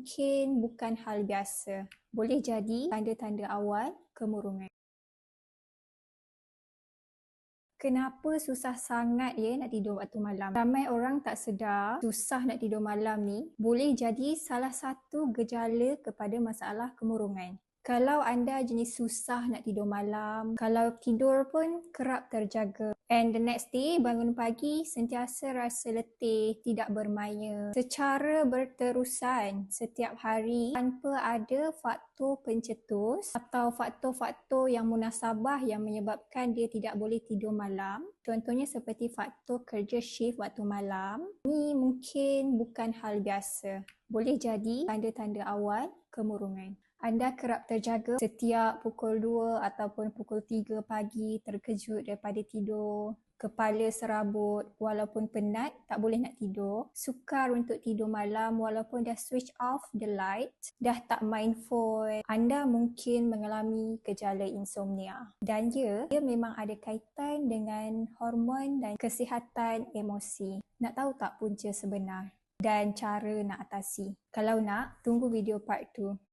mungkin bukan hal biasa. Boleh jadi tanda-tanda awal kemurungan. Kenapa susah sangat ya nak tidur waktu malam? Ramai orang tak sedar susah nak tidur malam ni boleh jadi salah satu gejala kepada masalah kemurungan. Kalau anda jenis susah nak tidur malam, kalau tidur pun kerap terjaga and the next day bangun pagi sentiasa rasa letih, tidak bermaya secara berterusan setiap hari tanpa ada faktor pencetus atau faktor-faktor yang munasabah yang menyebabkan dia tidak boleh tidur malam. Contohnya seperti faktor kerja shift waktu malam. Ini mungkin bukan hal biasa. Boleh jadi tanda-tanda awal kemurungan. Anda kerap terjaga setiap pukul 2 ataupun pukul 3 pagi terkejut daripada tidur, kepala serabut walaupun penat tak boleh nak tidur, sukar untuk tidur malam walaupun dah switch off the light, dah tak main phone, anda mungkin mengalami gejala insomnia. Dan ya, ia memang ada kaitan dengan hormon dan kesihatan emosi. Nak tahu tak punca sebenar? dan cara nak atasi. Kalau nak, tunggu video part 2.